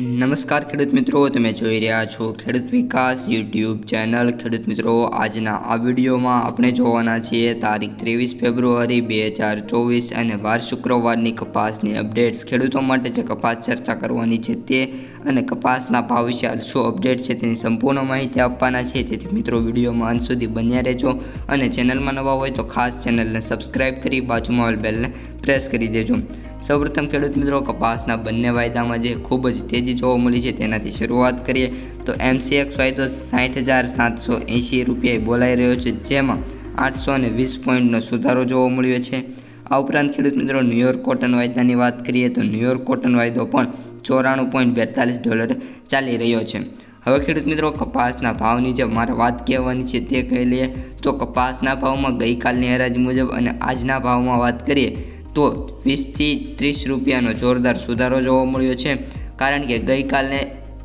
નમસ્કાર ખેડૂત મિત્રો, તમે જોઈ રહ્યા છો ખેડૂત વિકાસ યુટ્યુબ ચેનલ. ખેડૂત મિત્રો, આજના આ વિડીયોમાં આપણે જોવાના છીએ તારીખ ત્રેવીસ ફેબ્રુઆરી બે હજાર ચોવીસ અને વાર શુક્રવારની કપાસની અપડેટ્સ. ખેડૂતો માટે જે કપાસ ચર્ચા કરવાની છે તે અને કપાસના ભાવ વિશે શું અપડેટ છે તેની સંપૂર્ણ માહિતી આપવાના છે. તેથી મિત્રો, વિડીયોમાં અંત સુધી બન્યા રહેજો અને ચેનલમાં નવા હોય તો ખાસ ચેનલને સબસ્ક્રાઈબ કરી બાજુમાં બેલને પ્રેસ કરી દેજો. સૌપ્રથમ ખેડૂત મિત્રો કપાસના બંને વાયદામાં જે ખૂબ જ તેજી જોવા મળી છે તેનાથી શરૂઆત કરીએ તો એમસીએક્સ વાયદો સાઠ હજાર સાતસો એંશી રૂપિયાએ બોલાઈ રહ્યો છે, જેમાં આઠસો અને વીસ પોઈન્ટનો સુધારો જોવા મળ્યો છે. આ ઉપરાંત ખેડૂત મિત્રો ન્યુયોર્ક કોટન વાયદાની વાત કરીએ તો ન્યુયોર્ક કોટન વાયદો પણ ચોરાણું પોઈન્ટ બેતાલીસ ડોલર ચાલી રહ્યો છે. હવે ખેડૂત મિત્રો કપાસના ભાવની જે મારે વાત કહેવાની છે તે કહી લઈએ તો કપાસના ભાવમાં ગઈકાલની હરાજી મુજબ અને આજના ભાવમાં વાત કરીએ તો વીસથી ત્રીસ રૂપિયાનો જોરદાર સુધારો જોવા મળ્યો છે. કારણ કે ગઈકાલે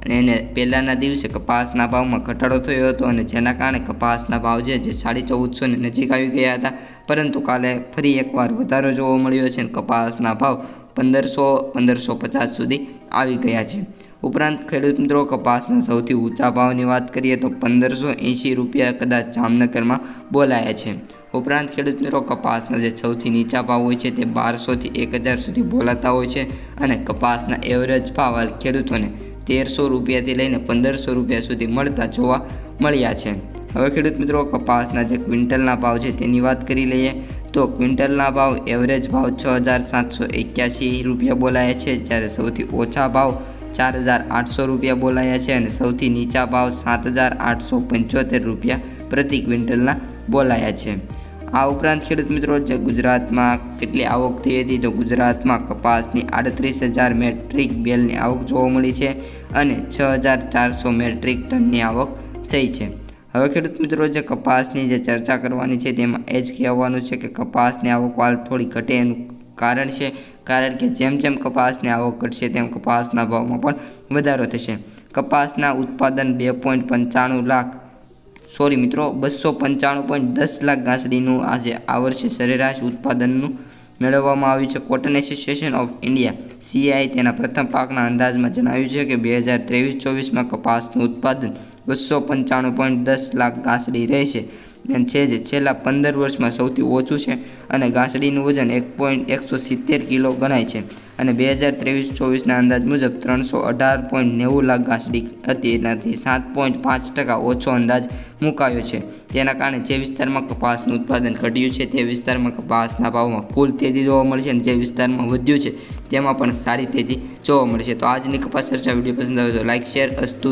એને પહેલાંના દિવસે કપાસના ભાવમાં ઘટાડો થયો હતો અને જેના કારણે કપાસના ભાવ છે જે સાડી ચૌદસોની નજીક આવી ગયા હતા. પરંતુ કાલે ફરી એકવાર વધારો જોવા મળ્યો છે અને કપાસના ભાવ પંદરસો પંદરસો પચાસ સુધી આવી ગયા છે. ઉપરાંત ખેડૂત મિત્રો, કપાસના સૌથી ઊંચા ભાવની વાત કરીએ તો પંદરસો એંશી રૂપિયા કદાચ જામનગરમાં બોલાયા છે. ઉપરાંત ખેડૂત મિત્રો કપાસના જે સૌથી નીચા ભાવ હોય છે તે બારસોથી એક હજાર સુધી બોલાતા હોય છે અને કપાસના એવરેજ ભાવ ખેડૂતોને તેરસો રૂપિયાથી લઈને પંદરસો રૂપિયા સુધી મળતા જોવા મળ્યા છે. હવે ખેડૂત મિત્રો, કપાસના જે ક્વિન્ટલના ભાવ છે તેની વાત કરી લઈએ તો ક્વિન્ટલના ભાવ એવરેજ ભાવ છ હજાર સાતસો એક્યાસી રૂપિયા બોલાયા છે, જ્યારે સૌથી ઓછા ભાવ ચાર હજાર આઠસો રૂપિયા બોલાયા છે અને સૌથી નીચા ભાવ સાત હજાર આઠસો પંચોતેર રૂપિયા પ્રતિ ક્વિન્ટલના બોલાયા છે. આ ઉપરાંત ખેડૂત મિત્રો જે ગુજરાતમાં કેટલી આવક થઈ હતી? તો ગુજરાતમાં કપાસની આડત્રીસ હજાર મેટ્રિક બેલની આવક જોવા મળી છે અને છ હજાર ચારસો મેટ્રિક ટનની આવક થઈ છે. હવે ખેડૂત મિત્રો જે કપાસની જે ચર્ચા કરવાની છે તેમાં એ જ કહેવાનું છે કે કપાસની આવક હાલ થોડી ઘટે એનું કારણ છે, કારણ કે જેમ જેમ કપાસની આવક ઘટશે તેમ કપાસના ભાવમાં પણ વધારો થશે. કપાસના ઉત્પાદન બે પોઈન્ટ પંચાણું લાખ સોરી મિત્રો, બસો પંચાણું પોઈન્ટ દસ લાખ ઘાસડીનું આજે આ વર્ષે સરેરાશ ઉત્પાદનનું મેળવવામાં આવ્યું છે. Cotton association of India CI તેના પ્રથમ પાકના અંદાજમાં જણાવ્યું છે કે બે હજાર ત્રેવીસ ચોવીસમાં કપાસનું ઉત્પાદન બસો પંચાણું પોઈન્ટ દસ લાખ ઘાસડી રહેશે. અને છે જે છેલ્લા પંદર વર્ષમાં સૌથી ઓછું છે અને ઘાસડીનું વજન એક પોઈન્ટ એકસો સિત્તેર કિલો ગણાય છે. અને બે હજાર ત્રેવીસ ચોવીસના અંદાજ મુજબ ત્રણસો અઢાર પોઈન્ટ નેવું લાખ ઘાસડી હતી એનાથી સાત પોઈન્ટ પાંચ ટકા ઓછો અંદાજ મુકાયો છે. તેના કારણે જે વિસ્તારમાં કપાસનું ઉત્પાદન ઘટ્યું છે તે વિસ્તારમાં કપાસના ભાવમાં ફૂલ તેજી જોવા મળશે અને જે વિસ્તારમાં વધ્યું છે તેમાં પણ સારી તેજી જોવા મળશે તો આજની કપાસ ચર્ચા વીડિયો પસંદ આવે તો લાઇક શેર, અસ્તુ